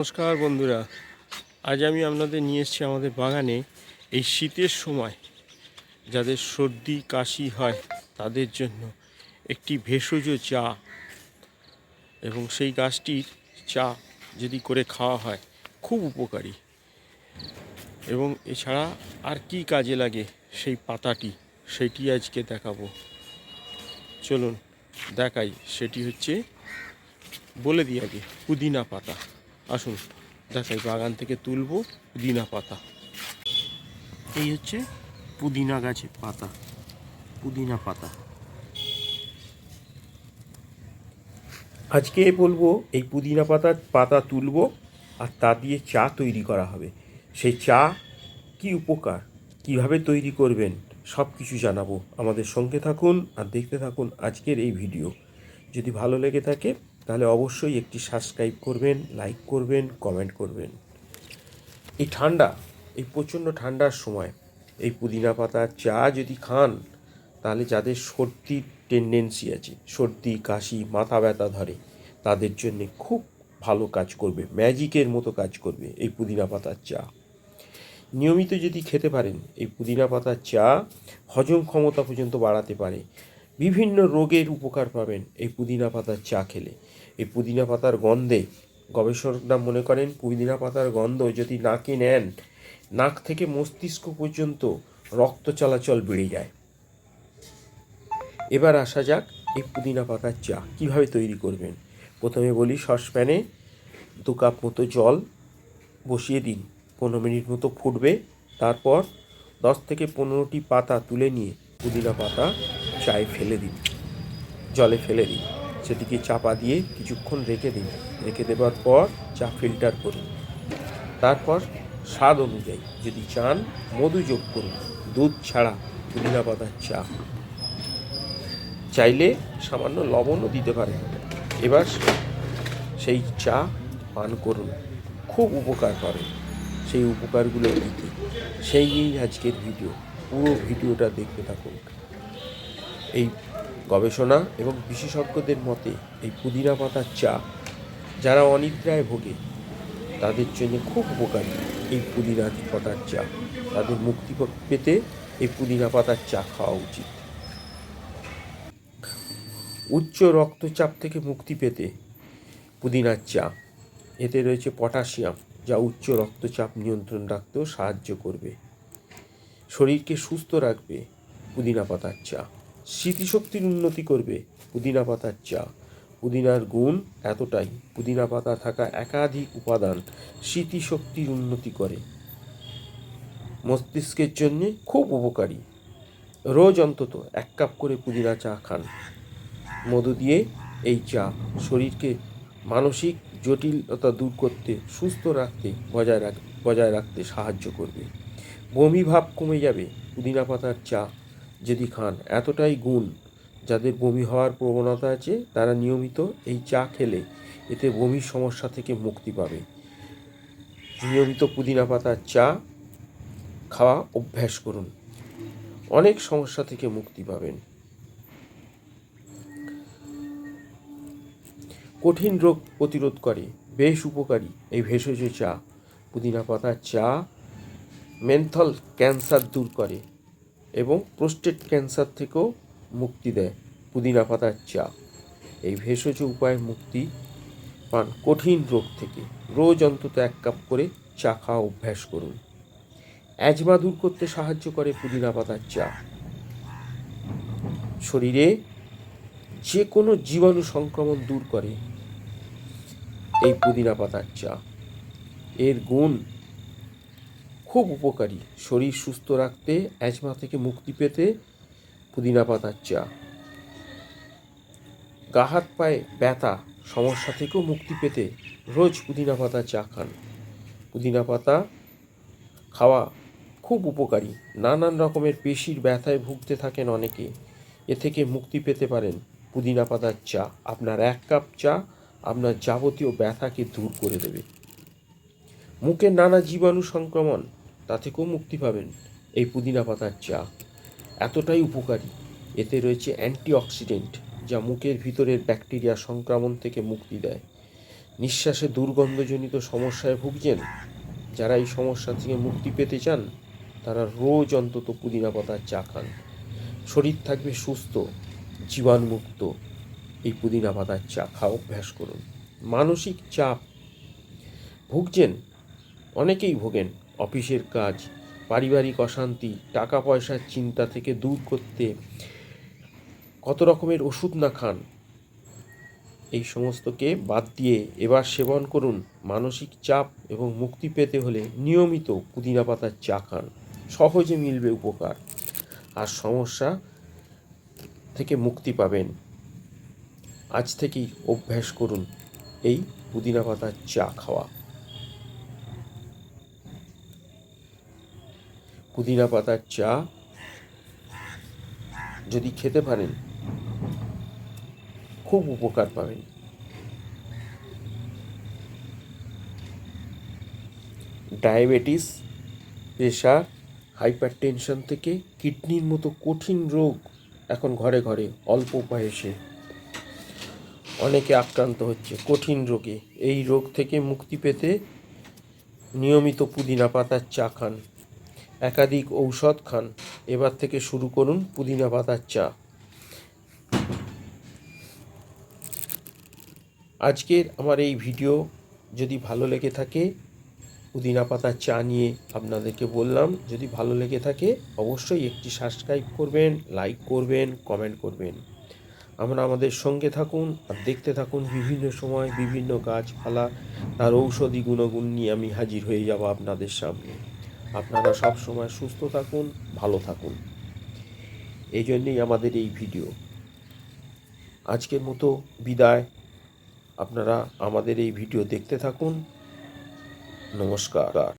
নমস্কার বন্ধুরা। আজ আমি আপনাদের নিয়ে এসেছি আমাদের বাগানে এই শীতের সময় যাদের সর্দি, কাশি হয়, তাদের জন্য একটি ভেষজ চা এবং সেই গাছটির চা যদি করে খাওয়া হয়, খুব উপকারী। এবং এছাড়া আর কি কাজে লাগে সেই পাতাটি, সেটি আজকে দেখাবো। চলুন দেখাই, সেটি হচ্ছে, বলে দিই আগে, পুদিনা পাতা। আসুন দেখাই বাগান থেকে তুলবো পুদিনা পাতা। এই হচ্ছে পুদিনা গাছের পাতা, পুদিনা পাতা। আজকে বলব এই পুদিনা পাতার পাতা তুলবো আর তা দিয়ে চা তৈরি করা হবে। সেই চা কি উপকার? কীভাবে তৈরি করবেন? সব কিছু জানাব। আমাদের সঙ্গে থাকুন আর দেখতে থাকুন আজকের এই ভিডিও। যদি ভালো লেগে থাকে তাহলে অবশ্যই একটি সাবস্ক্রাইব করবেন লাইক করবেন কমেন্ট করবেন। এই ঠান্ডা, এই প্রচণ্ড ঠান্ডার সময়, এই পুদিনা পাতার চা যদি খান, তাহলে যাদের সর্দির টেন্ডেন্সি আছে, সর্দি, কাশি, মাথা ব্যথা ধরে, তাদের জন্যে খুব ভালো কাজ করবে ম্যাজিকের মতো কাজ করবে এই পুদিনা পাতার চা। নিয়মিত যদি খেতে পারেন, এই পুদিনা পাতার চা হজম ক্ষমতা পর্যন্ত বাড়াতে পারে। বিভিন্ন রোগের উপকার পাবেন এই পুদিনা পাতার চা খেলে। এই পুদিনা পাতার গন্ধে। গবেষকরা মনে করেন পুদিনা পাতার গন্ধ যদি নাকে নেন, নাক থেকে মস্তিষ্ক পর্যন্ত রক্ত চলাচল বেড়ে যায়। এবার আসা যাক এই পুদিনা পাতার চা কীভাবে তৈরি করবেন। প্রথমে বলি সসপ্যানে দু কাপ মতো জল বসিয়ে দিন। পনেরো মিনিট মতো ফুটবে। তারপর দশ থেকে পনেরোটি পাতা তুলে নিয়ে পুদিনা পাতা চায়ে ফেলে দিন। জলে ফেলে দিন। সেটিকে চাপা দিয়ে কিছুক্ষণ রেখে দিন। রেখে দেওয়ার পর চা ফিল্টার করুন। তারপর স্বাদ অনুযায়ী যদি চান, মধু যোগ করুন। দুধ ছাড়া পুদিনা পাতার চা। চাইলে সামান্য লবণও দিতে পারেন। এবার সেই চা পান করুন। খুব উপকার পাবেন সেই উপকারগুলো দিতে সেই আজকের ভিডিও। পুরো ভিডিওটা দেখতে থাকুন। এই গবেষণা এবং বিশেষজ্ঞদের মতে, এই পুদিনা পাতার চা যারা অনিদ্রায় ভোগে, তাদের জন্য খুব উপকারী এই পুদিনা পাতার চা। তাদের মুক্তি পেতে এই পুদিনা পাতার চা খাওয়া উচিত। উচ্চ রক্তচাপ থেকে মুক্তি পেতে পুদিনার চা। এতে রয়েছে পটাশিয়াম, যা উচ্চ রক্তচাপ নিয়ন্ত্রণ রাখতেও সাহায্য করবে। শরীরকে সুস্থ রাখবে পুদিনা পাতার চা। স্মৃতিশক্তির উন্নতি করবে পুদিনা পাতার চা। পুদিনার গুণ এতটাই, পুদিনা পাতা থাকা একাধিক উপাদান স্মৃতিশক্তির উন্নতি করে। মস্তিষ্কের জন্যে খুব উপকারী। রোজ অন্তত এক কাপ করে পুদিনা চা খান। মধু দিয়ে এই চা শরীরকে মানসিক জটিলতা দূর করতে, সুস্থ রাখতে, বজায় রাখ, বজায় রাখতে সাহায্য করবে। বমি ভাব কমে যাবে, পুদিনা পাতার চা যদি খান, এতটাই গুণ যাদের বমি হওয়ার প্রবণতা আছে, তারা নিয়মিত এই চা খেলে এতে বমির সমস্যা থেকে মুক্তি পাবে। নিয়মিত পুদিনা পাতার চা খাওয়া অভ্যাস করুন। অনেক সমস্যা থেকে মুক্তি পাবেন। কঠিন রোগ প্রতিরোধ করে, বেশ উপকারী এই ভেষজ চা। পুদিনা পাতার চা মেন্থল ক্যান্সার দূর করে। এবং প্রোস্টেট ক্যান্সার থেকেও মুক্তি দেয়, পুদিনা পাতার চা। এই ভেষজ উপায়ে মুক্তি পান কঠিন রোগ থেকে। রোজ অন্তত এক কাপ করে চা খাওয়া অভ্যাস করুন। অ্যাজমা দূর করতে সাহায্য করে পুদিনা পাতার চা। শরীরে যে কোনো জীবাণু সংক্রমণ দূর করে এই পুদিনা পাতার চা। এর গুণ খুব উপকারী। শরীর সুস্থ রাখতে অ্যাজমা থেকে মুক্তি পেতে পুদিনা পাতার চা। গা হাত পায়ে ব্যথা, সমস্যা থেকেও মুক্তি পেতে রোজ পুদিনা পাতা চা খান। পুদিনা পাতা খাওয়া খুব উপকারী। নানান রকমের পেশির ব্যথায় ভুগতে থাকেন অনেকে। এ থেকে মুক্তি পেতে পারেন পুদিনা পাতার চা। আপনার এক কাপ চা আপনার যাবতীয় ব্যথাকে দূর করে দেবে। মুখের নানা জীবাণু সংক্রমণ তা থেকেও মুক্তি পাবেন এই পুদিনা পাতার চা। এতটাই উপকারী। এতে রয়েছে অ্যান্টিঅক্সিডেন্ট, যা মুখের ভিতরের ব্যাকটেরিয়া সংক্রমণ থেকে মুক্তি দেয়। নিঃশ্বাসে দুর্গন্ধজনিত সমস্যায় ভুগছেন? যারা এই সমস্যা থেকে মুক্তি পেতে চান, তারা রোজ অন্তত পুদিনা পাতার চা খান। শরীর থাকবে সুস্থ, জীবাণুমুক্ত। এই পুদিনা পাতার চা খাওয়া অভ্যাস করুন। মানসিক চাপ। ভুগছেন? অনেকেই ভোগেন অফিসের কাজ, পারিবারিক অশান্তি টাকা পয়সার চিন্তা থেকে দূর করতে কত রকমের ওষুধ না খান। এই সমস্তকে বাদ দিয়ে এবার সেবন করুন, মানসিক চাপ এবং মুক্তি পেতে হলে নিয়মিত পুদিনা পাতার চা খান, সহজে মিলবে উপকার। আর সমস্যা থেকে মুক্তি পাবেন। আজ থেকেই অভ্যাস করুন এই পুদিনা পাতার চা খাওয়া। পুদিনা পাতার চা যদি খেতে পারেন, খুব উপকার পাবেন। ডায়াবেটিস, প্রেশার হাইপার টেনশন থেকে কিডনির মতো কঠিন রোগ এখন ঘরে ঘরে অল্প বয়সে অনেকে আক্রান্ত হচ্ছে কঠিন রোগে। এই রোগ থেকে মুক্তি পেতে নিয়মিত পুদিনা পাতার চা খান। একাধিক ঔষধ খান। এবার থেকে শুরু করুন পুদিনা পাতার চা। আজকের আমার এই ভিডিও যদি ভালো লেগে থাকে, পুদিনা পাতার চা নিয়ে আপনাদেরকে বললাম, যদি ভালো লেগে থাকে, অবশ্যই একটি সাবস্ক্রাইব করবেন লাইক করবেন কমেন্ট করবেন। আমরা আমাদের সঙ্গে থাকুন আর দেখতে থাকুন বিভিন্ন সময় বিভিন্ন গাছপালা, তার ঔষধি গুণগুণ নিয়ে আমি হাজির হয়ে যাব আপনাদের সামনে। আপনারা সব সময় সুস্থ থাকুন, ভালো থাকুন। এই জন্যেই আমাদের এই ভিডিও। আজকের মতো বিদায়। আপনারা আমাদের এই ভিডিও দেখতে থাকুন। নমস্কার।